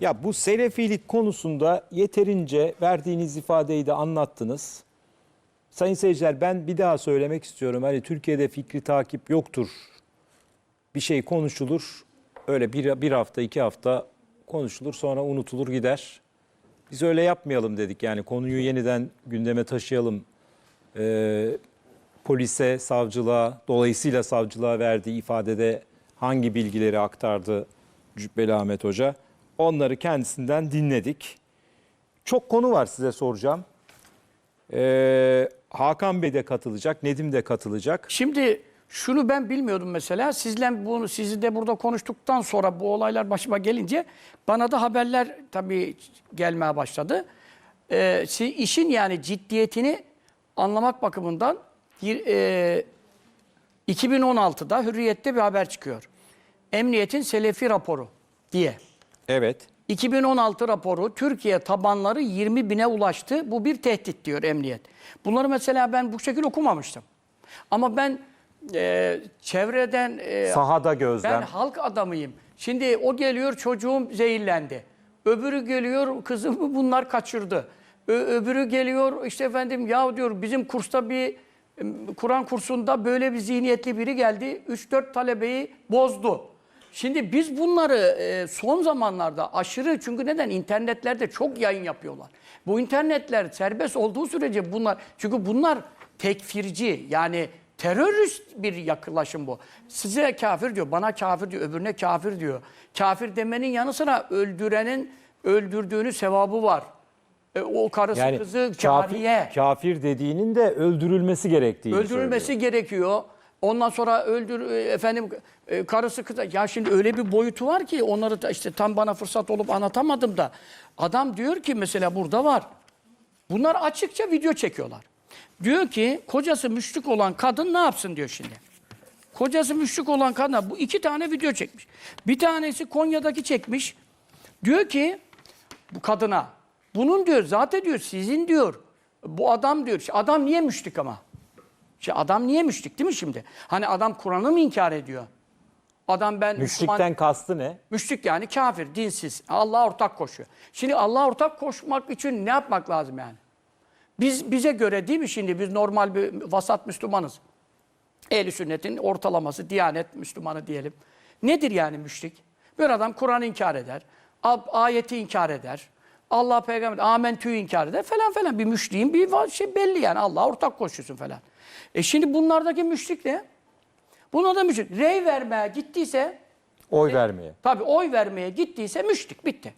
Ya bu selefilik konusunda yeterince verdiğiniz ifadeyi de anlattınız. Sayın seyirciler ben bir daha söylemek istiyorum. Hani Türkiye'de fikri takip yoktur. Bir şey konuşulur. Öyle bir, bir hafta iki hafta konuşulur sonra unutulur gider. Biz öyle yapmayalım dedik yani konuyu yeniden gündeme taşıyalım. Ee, polise, savcılığa, dolayısıyla savcılığa verdiği ifadede hangi bilgileri aktardı Cübbeli Ahmet Hoca? Onları kendisinden dinledik. Çok konu var size soracağım. Ee, Hakan Bey de katılacak, Nedim de katılacak. Şimdi şunu ben bilmiyordum mesela. Sizle bunu sizi de burada konuştuktan sonra bu olaylar başıma gelince bana da haberler tabii gelmeye başladı. Ee, işin yani ciddiyetini anlamak bakımından e, 2016'da Hürriyet'te bir haber çıkıyor. Emniyetin Selefi raporu diye. Evet. 2016 raporu Türkiye tabanları 20 bine ulaştı. Bu bir tehdit diyor emniyet. Bunları mesela ben bu şekilde okumamıştım. Ama ben e, çevreden e, Sahada ben gözlem. halk adamıyım. Şimdi o geliyor çocuğum zehirlendi. Öbürü geliyor kızımı bunlar kaçırdı. Ö- öbürü geliyor işte efendim ya diyor bizim kursta bir em, Kur'an kursunda böyle bir zihniyetli biri geldi. 3-4 talebeyi bozdu. Şimdi biz bunları e, son zamanlarda aşırı çünkü neden internetlerde çok yayın yapıyorlar. Bu internetler serbest olduğu sürece bunlar çünkü bunlar tekfirci yani terörist bir yaklaşım bu. Size kafir diyor, bana kafir diyor, öbürüne kafir diyor. Kafir demenin yanı sıra öldürenin öldürdüğünü sevabı var. E, o karısı Yani kızı kafir, cariye. kafir dediğinin de öldürülmesi gerektiğini Öldürülmesi söylüyor. gerekiyor. Ondan sonra öldür e, efendim e, karısı kızı ya şimdi öyle bir boyutu var ki onları da işte tam bana fırsat olup anlatamadım da adam diyor ki mesela burada var. Bunlar açıkça video çekiyorlar. Diyor ki kocası müşrik olan kadın ne yapsın diyor şimdi. Kocası müşrik olan kadın bu iki tane video çekmiş. Bir tanesi Konya'daki çekmiş. Diyor ki bu kadına bunun diyor zaten diyor sizin diyor bu adam diyor adam niye müşrik ama? Şimdi adam niye müşrik değil mi şimdi? Hani adam Kur'an'ı mı inkar ediyor? Adam ben Müşrikten Müslüman- kastı ne? müşrik yani kafir, dinsiz. Allah'a ortak koşuyor. Şimdi Allah'a ortak koşmak için ne yapmak lazım yani? Biz bize göre değil mi şimdi biz normal bir vasat Müslümanız. Ehli sünnetin ortalaması, Diyanet Müslümanı diyelim. Nedir yani müşrik? Bir adam Kur'an'ı inkar eder, ayeti inkar eder, Allah peygamber amentü'yü inkar eder falan falan. Bir müşriğin bir şey belli yani Allah'a ortak koşuyorsun falan. E şimdi bunlardaki müşrik ne? Buna da müşrik. Rey vermeye gittiyse, Oy vermeye. tabii oy vermeye gittiyse müşrik bitti.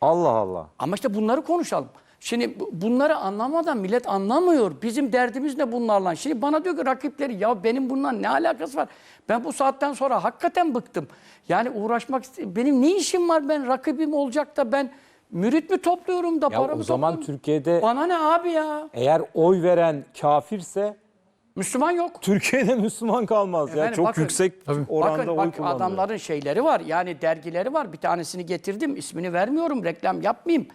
Allah Allah. Ama işte bunları konuşalım. Şimdi bu- bunları anlamadan millet anlamıyor. Bizim derdimiz ne bunlarla? Şimdi bana diyor ki rakipleri ya benim bundan ne alakası var? Ben bu saatten sonra hakikaten bıktım. Yani uğraşmak benim ne işim var ben rakibim olacak da ben mürit mi topluyorum da Ya paramı o zaman topluyorum? Türkiye'de Bana ne abi ya? eğer oy veren kafirse Müslüman yok. Türkiye'de Müslüman kalmaz ya. Efendim, Çok bakın- yüksek oranda Bakın oy bak kullanıyor. adamların şeyleri var. Yani dergileri var. Bir tanesini getirdim. ismini vermiyorum. Reklam yapmayayım.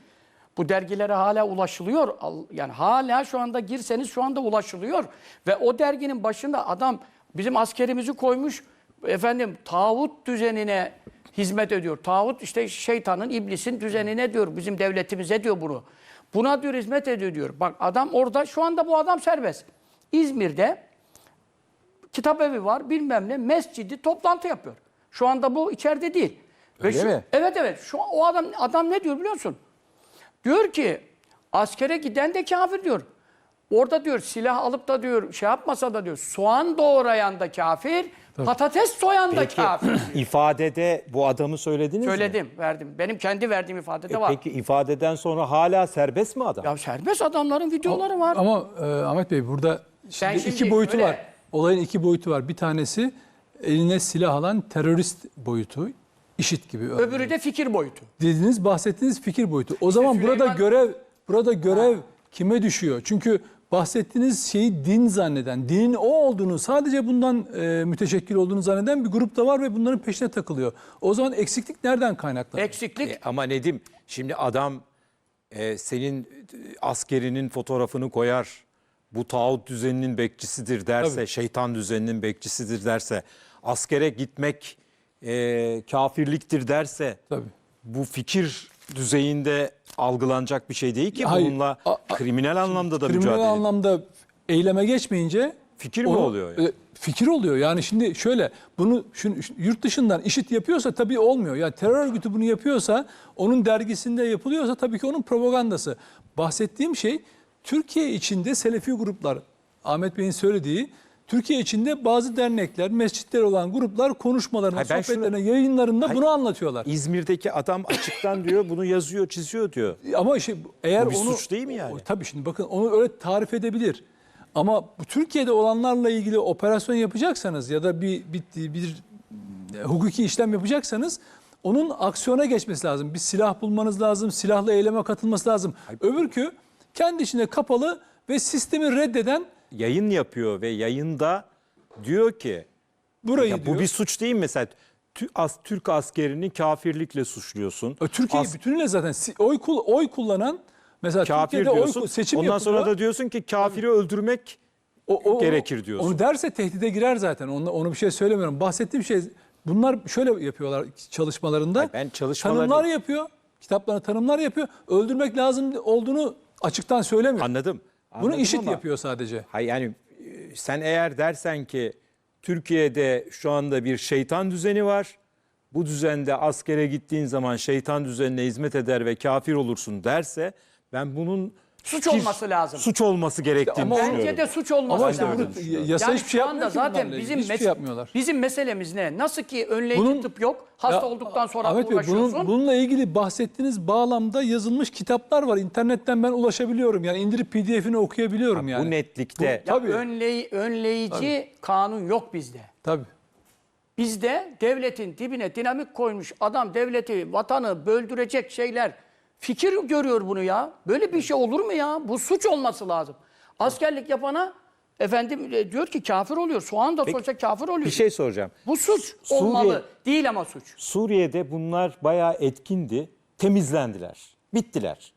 Bu dergilere hala ulaşılıyor. Al- Yani hala şu anda girseniz şu anda ulaşılıyor. Ve o derginin başında adam bizim askerimizi koymuş. Efendim tağut düzenine hizmet ediyor. Tağut işte şeytanın, iblisin düzenine diyor. Bizim devletimize diyor bunu. Buna diyor hizmet ediyor diyor. Bak adam orada şu anda bu adam serbest. İzmir'de kitap evi var bilmem ne mescidi toplantı yapıyor. Şu anda bu içeride değil. Öyle şu, mi? Evet evet. Şu o adam adam ne diyor biliyor musun? Diyor ki askere giden de kafir diyor. Orada diyor silah alıp da diyor şey yapmasa da diyor soğan doğrayan da kafir, patates soyan da Peki kafir. ifadede bu adamı söylediniz mi? Söyledim, verdim. Benim kendi verdiğim ifadede E var. peki ifadeden sonra hala serbest mi adam? Ya serbest adamların videoları var. Ama e, Ahmet Bey burada şimdi, şimdi iki boyutu öyle- var. Olayın iki boyutu var. Bir tanesi eline silah alan terörist boyutu. IŞİD gibi. örneğin. Öbürü de fikir boyutu. Dediğiniz, bahsettiğiniz fikir boyutu. O zaman burada Süleyman- görev burada görev kime düşüyor? Çünkü bahsettiğiniz şeyi din zanneden, dinin o olduğunu, sadece bundan e, müteşekkil olduğunu zanneden bir grup da var ve bunların peşine takılıyor. O zaman eksiklik nereden kaynaklanıyor? Eksiklik E, ama Nedim şimdi adam e, senin e, askerinin fotoğrafını koyar. Bu tağut düzeninin bekçisidir derse, Tabii. şeytan düzeninin bekçisidir derse, askere gitmek e, kafirliktir derse Tabii. bu fikir düzeyinde algılanacak bir şey değil ki. Hayır. Bununla A- a- kriminal anlamda da Kriminal mücadele ediyor. anlamda eyleme geçmeyince Fikir mi oluyor yani? e, fikir oluyor. Yani şimdi şöyle bunu şu, şu- yurt dışından işit yapıyorsa tabii olmuyor. Yani terör örgütü bunu yapıyorsa, onun dergisinde yapılıyorsa tabii ki onun propagandası. Bahsettiğim şey Türkiye içinde Selefi gruplar, Ahmet Bey'in söylediği Türkiye içinde bazı dernekler, mescitler olan gruplar konuşmalarına, Hayır, ben şunu- sohbetlerine, yayınlarında Hayır. bunu anlatıyorlar. İzmir'deki adam açıktan diyor bunu yazıyor, çiziyor diyor. Ama işte eğer Bu bir onu suç değil mi yani? O- tabii şimdi bakın onu öyle tarif edebilir. Ama bu Türkiye'de olanlarla ilgili operasyon yapacaksanız ya da bir bir, bir e, hukuki işlem yapacaksanız onun aksiyona geçmesi lazım. Bir silah bulmanız lazım, silahla eyleme katılması lazım. Öbürkü kendi içinde kapalı ve sistemi reddeden Yayın yapıyor ve yayında diyor ki burayı ya diyor. bu bir suç değil mi? Mesela as- Türk askerini kafirlikle suçluyorsun. E, Türkiye As- bütünüyle zaten oy oy kullanan mesela kafir Türkiye'de oy diyorsun. ku- seçim Ondan sonra yapılıyor. da diyorsun ki kafiri öldürmek O- o- gerekir diyorsun. Onu derse tehdide girer zaten. Onu, onu bir şey söylemiyorum. Bahsettiğim şey bunlar şöyle yapıyorlar çalışmalarında. Hayır, ben çalışmalar tanımlar yapıyor. Kitaplarına tanımlar yapıyor. Öldürmek lazım olduğunu açıktan söylemiyor. anladım. Bunu işit ama- yapıyor sadece. Hayır yani e, sen eğer dersen ki Türkiye'de şu anda bir şeytan düzeni var. Bu düzende askere gittiğin zaman şeytan düzenine hizmet eder ve kafir olursun derse ben bunun Suç olması lazım. Suç olması gerektiğini ama- düşünüyorum. Bence de suç olması Ama işte lazım. bunu yasa Yani hiçbir şey şu anda yapmıyor ki zaten bunlarla bizim. Hiçbir mes- şey yapmıyorlar. Bizim meselemiz ne? Nasıl ki önleyici Bunun- tıp yok. Hasta Ya, olduktan sonra Ahmet Bey, uğraşıyorsun. bunun, bununla ilgili bahsettiğiniz bağlamda yazılmış kitaplar var. İnternetten ben ulaşabiliyorum. Yani indirip PDF'ini okuyabiliyorum yani. Bu netlikte Ya Tabii. önley- önleyici kanun yok bizde. Tabii. Bizde devletin dibine dinamik koymuş adam devleti, vatanı böldürecek şeyler fikir görüyor bunu ya. Böyle bir şey olur mu ya? Bu suç olması lazım. Askerlik yapana efendim e, diyor ki kafir oluyor. Soğan da soysa kafir oluyor. bir şey soracağım. Bu suç Suriye- olmalı. Değil ama suç. Suriye'de bunlar bayağı etkindi. Temizlendiler. Bittiler.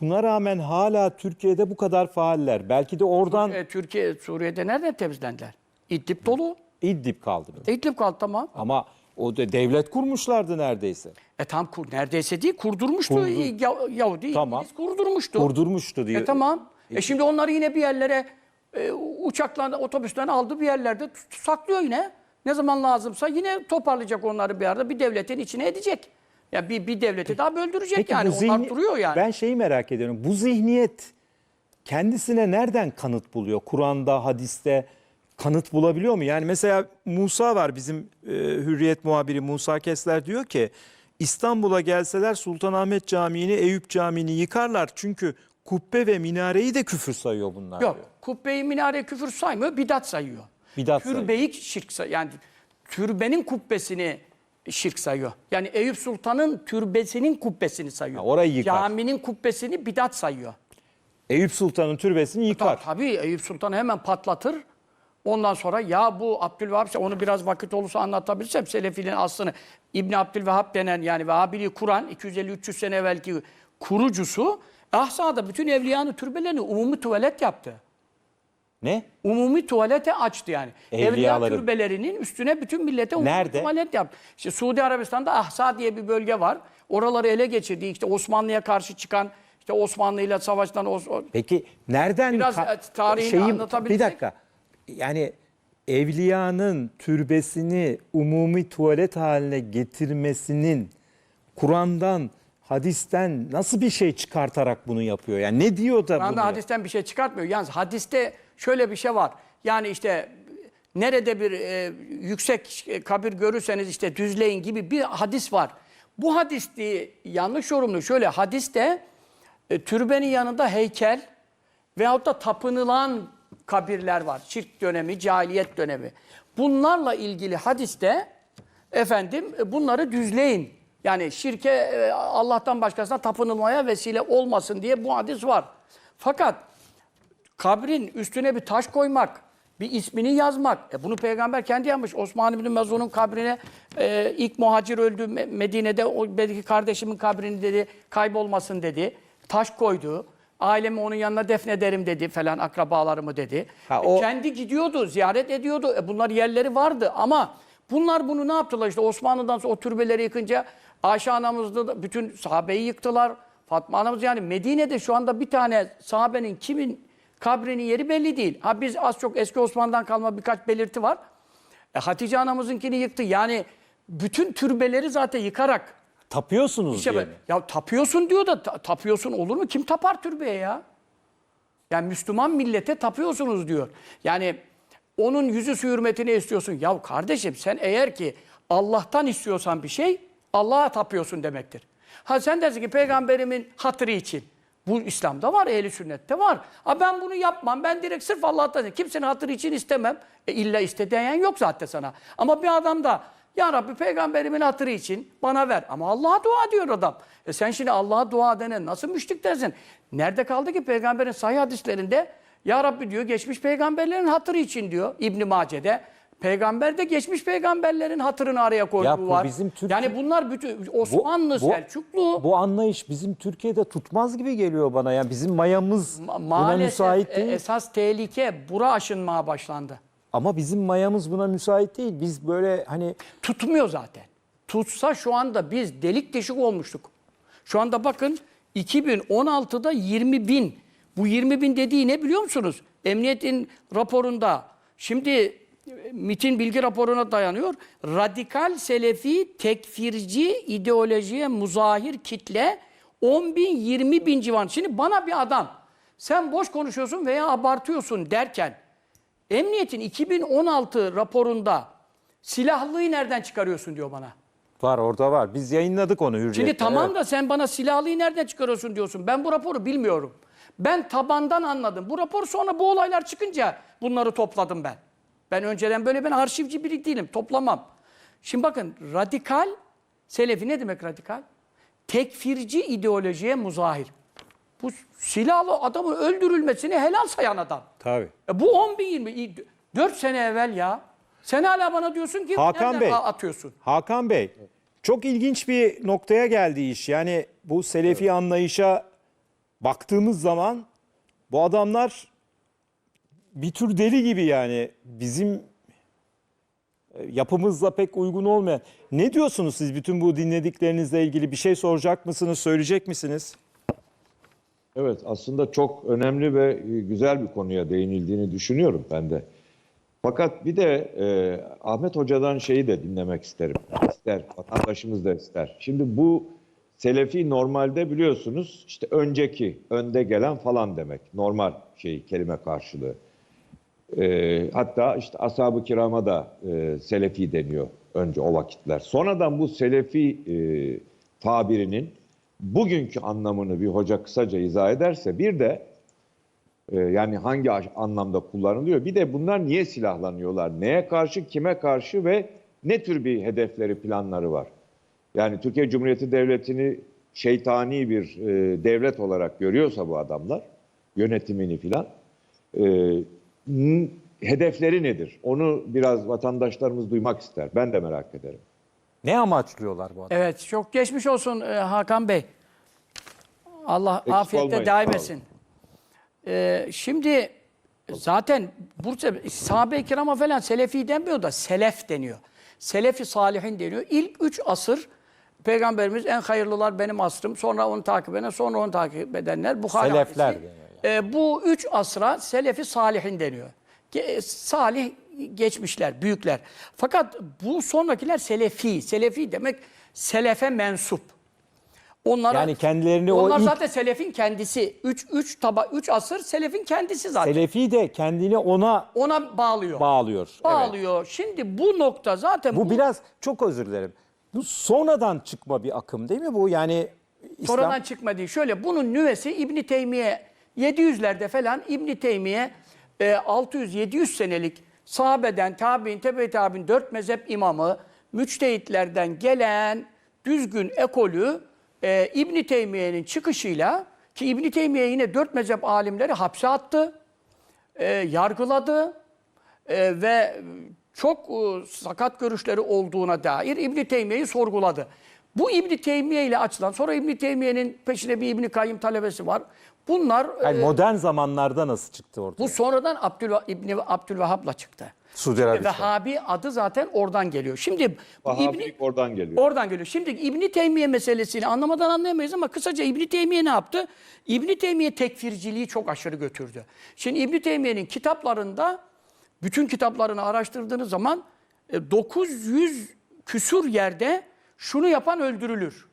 Buna rağmen hala Türkiye'de bu kadar faaller. Belki de oradan E, Türkiye, Suriye'de nereden temizlendiler? İdlib dolu. İdlib kaldı. İdlib kaldı tamam. Ama o da devlet kurmuşlardı neredeyse. E tam kur, neredeyse değil kurdurmuştu. Kurdu. Ya, Yahudi Tamam. İngiliz kurdurmuştu. Kurdurmuştu diyor. E tamam. E şimdi onları yine bir yerlere e, uçaklarla, otobüslerine aldı bir yerlerde saklıyor yine. Ne zaman lazımsa yine toparlayacak onları bir arada bir devletin içine edecek. Ya bir bir devleti daha böldürecek yani. bu Onlar zihni- duruyor yani. Ben şeyi merak ediyorum. Bu zihniyet kendisine nereden kanıt buluyor? Kur'an'da, hadiste kanıt bulabiliyor mu? Yani mesela Musa var bizim e, Hürriyet muhabiri Musa Kesler diyor ki İstanbul'a gelseler Sultanahmet Camii'ni, Eyüp Camii'ni yıkarlar. Çünkü kubbe ve minareyi de küfür sayıyor bunlar. Yok. diyor. Kubbeyi minare küfür saymıyor, bidat sayıyor. Bidat sayıyor. Türbeyi şirk say- yani türbenin kubbesini şirk sayıyor. Yani Eyüp Sultan'ın türbesinin kubbesini sayıyor. Ha, orayı yıkar. Caminin kubbesini bidat sayıyor. Eyüp Sultan'ın türbesini yıkar. Ta- Tabii Eyüp Sultan'ı hemen patlatır. Ondan sonra ya bu Abdülvehhab ise onu biraz vakit olursa anlatabilirsem Selefi'nin aslını İbn Abdülvehhab denen yani Vehhabiliği kuran 250-300 sene evvelki kurucusu Ahsa'da bütün evliyanın türbelerini umumi tuvalet yaptı. Ne? Umumi tuvalete açtı yani. Evliya Evliyaların. türbelerinin üstüne bütün millete umumi Nerede? tuvalet yaptı. İşte Suudi Arabistan'da Ahsa diye bir bölge var. Oraları ele geçirdi. İşte Osmanlı'ya karşı çıkan işte Osmanlı ile savaştan o, o- Peki nereden Biraz, e, tarihini anlatabilirsek. Bir dakika. Yani evliyanın türbesini umumi tuvalet haline getirmesinin Kur'an'dan, hadisten nasıl bir şey çıkartarak bunu yapıyor? Yani ne diyor da Kur'an'da bunu? hadisten bir şey çıkartmıyor. Yalnız hadiste şöyle bir şey var. Yani işte nerede bir e, yüksek kabir görürseniz işte düzleyin gibi bir hadis var. Bu hadis diye yanlış yorumlu. Şöyle hadiste e, türbenin yanında heykel veyahut da tapınılan kabirler var. Şirk dönemi, cahiliyet dönemi. Bunlarla ilgili hadiste efendim bunları düzleyin. Yani şirke e, Allah'tan başkasına tapınılmaya vesile olmasın diye bu hadis var. Fakat kabrin üstüne bir taş koymak, bir ismini yazmak. E bunu peygamber kendi yapmış. Osman bin Mezun'un kabrine e, ilk muhacir öldü Me- Medine'de. O belki kardeşimin kabrini dedi kaybolmasın dedi. Taş koydu. Ailemi onun yanına defnederim dedi falan akrabalarımı dedi. Ha, E, o- kendi gidiyordu, ziyaret ediyordu. E bunlar yerleri vardı ama bunlar bunu ne yaptılar işte Osmanlı'dan sonra o türbeleri yıkınca Ayşe anamızda da bütün sahabeyi yıktılar. Fatma anamız yani Medine'de şu anda bir tane sahabenin kimin kabrinin yeri belli değil. Ha biz az çok eski Osman'dan kalma birkaç belirti var. E, Hatice anamızınkini yıktı. Yani bütün türbeleri zaten yıkarak Tapıyorsunuz işte diye mi? ya tapıyorsun diyor da ta- tapıyorsun olur mu? Kim tapar türbeye ya? Yani Müslüman millete tapıyorsunuz diyor. Yani onun yüzü su hürmetine istiyorsun. Ya kardeşim sen eğer ki Allah'tan istiyorsan bir şey Allah'a tapıyorsun demektir. Ha sen dersin ki peygamberimin hatırı için. Bu İslam'da var, ehli sünnette var. Ha ben bunu yapmam. Ben direkt sırf Allah'tan kimsenin hatırı için istemem. E illa isteyen yok zaten sana. Ama bir adam da ya Rabbi peygamberimin hatırı için bana ver. Ama Allah'a dua diyor adam. E sen şimdi Allah'a dua edene nasıl müşrik dersin? Nerede kaldı ki peygamberin sahih hadislerinde ya Rabbi diyor geçmiş peygamberlerin hatırı için diyor İbn Mace'de. Peygamber de geçmiş peygamberlerin hatırını araya koyduğu Ya bu var. bizim Türk- Yani bunlar bütün Osmanlı, Selçuklu Bu anlayış bizim Türkiye'de tutmaz gibi geliyor bana. Yani bizim mayamız ma- buna maalesef müsait e, değil. esas tehlike bura aşınmaya başlandı. Ama bizim mayamız buna müsait değil. Biz böyle hani Tutmuyor zaten. Tutsa şu anda biz delik deşik olmuştuk. Şu anda bakın 2016'da 20 bin. Bu 20 bin dediği ne biliyor musunuz? Emniyetin raporunda. Şimdi e, MIT'in bilgi raporuna dayanıyor. Radikal Selefi tekfirci ideolojiye muzahir kitle 10 bin 20 bin civan. Şimdi bana bir adam sen boş konuşuyorsun veya abartıyorsun derken Emniyetin 2016 raporunda silahlıyı nereden çıkarıyorsun diyor bana. var orada var. Biz yayınladık onu Hürriyet'te. Şimdi tamam evet. da sen bana silahlıyı nereden çıkarıyorsun diyorsun. Ben bu raporu bilmiyorum. Ben tabandan anladım. Bu rapor sonra bu olaylar çıkınca bunları topladım ben. Ben önceden böyle ben arşivci biri değilim. Toplamam. Şimdi bakın radikal, selefi ne demek radikal? Tekfirci ideolojiye muzahir. Bu silahlı adamın öldürülmesini helal sayan adam. Tabii. E bu 10 bin 20, 4 sene evvel ya. Sen hala bana diyorsun ki Hakan Bey. atıyorsun? Hakan Bey, çok ilginç bir noktaya geldi iş. Yani bu Selefi anlayışa baktığımız zaman bu adamlar bir tür deli gibi yani bizim e, yapımızla pek uygun olmayan. Ne diyorsunuz siz bütün bu dinlediklerinizle ilgili bir şey soracak mısınız, söyleyecek misiniz? Evet aslında çok önemli ve e, güzel bir konuya değinildiğini düşünüyorum ben de. Fakat bir de e, Ahmet Hoca'dan şeyi de dinlemek isterim. İster, vatandaşımız da ister. Şimdi bu Selefi normalde biliyorsunuz işte önceki, önde gelen falan demek. Normal şey, kelime karşılığı. E, hatta işte ashab-ı kirama da e, Selefi deniyor önce o vakitler. Sonradan bu Selefi e, tabirinin bugünkü anlamını bir hoca kısaca izah ederse bir de e, yani hangi anlamda kullanılıyor bir de bunlar niye silahlanıyorlar, neye karşı, kime karşı ve ne tür bir hedefleri, planları var. Yani Türkiye Cumhuriyeti Devleti'ni şeytani bir e, devlet olarak görüyorsa bu adamlar, yönetimini filan, e, hedefleri nedir? Onu biraz vatandaşlarımız duymak ister. Ben de merak ederim. Ne amaçlıyorlar bu adamlar? Evet çok geçmiş olsun e, Hakan Bey. Allah Eksik afiyette olmayın, daim sağ olun. etsin. E, şimdi zaten Bursa sahabe-i kirama falan selefi denmiyor da selef deniyor. Selefi salihin deniyor. İlk üç asır Peygamberimiz en hayırlılar benim asrım. Sonra onu takip eden, sonra onu takip edenler. Bukhari Selefler hadisi. deniyor E, bu üç asra selefi salihin deniyor. Ge- salih geçmişler, büyükler. Fakat bu sonrakiler selefi. Selefi demek selefe mensup. Onlara, Yani kendilerini o onlar ilk- zaten selefin kendisi. Üç, üç, taba, üç asır selefin kendisi zaten. Selefi de kendini ona Ona bağlıyor. bağlıyor. Evet. bağlıyor. Şimdi bu nokta zaten Bu biraz çok özür dilerim. Bu sonradan çıkma bir akım değil mi bu? Yani İslam Sonradan çıkma değil. Şöyle bunun nüvesi İbni Teymiye 700'lerde falan İbni Teymiye e, 600-700 senelik sahabeden, tabi'in, tebe tabi'in dört mezhep imamı, müçtehitlerden gelen düzgün ekolü e, İbni Teymiye'nin çıkışıyla ki İbni Teymiye yine dört mezhep alimleri hapse attı, e, yargıladı e, ve çok e, sakat görüşleri olduğuna dair İbn Teymiye'yi sorguladı. Bu İbn Teymiye ile açılan sonra İbn Teymiye'nin peşine bir İbn Kayyım talebesi var. Bunlar yani e, modern zamanlarda nasıl çıktı ortaya? bu sonradan Abdül İbn Abdülvehhab'la çıktı. Suudi Arabistan. Vehhabi adı zaten oradan geliyor. Şimdi bu İbni, oradan geliyor. oradan geliyor. Şimdi İbni Teymiye meselesini anlamadan anlayamayız ama kısaca İbni Teymiye ne yaptı? İbni Teymiye tekfirciliği çok aşırı götürdü. Şimdi İbni Teymiye'nin kitaplarında bütün kitaplarını araştırdığınız zaman e, 900 küsur yerde şunu yapan öldürülür.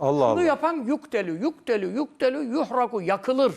Allah Bunu Allah. yapan yuktelü, yuktelü, yuktelü, yuhraku, yakılır.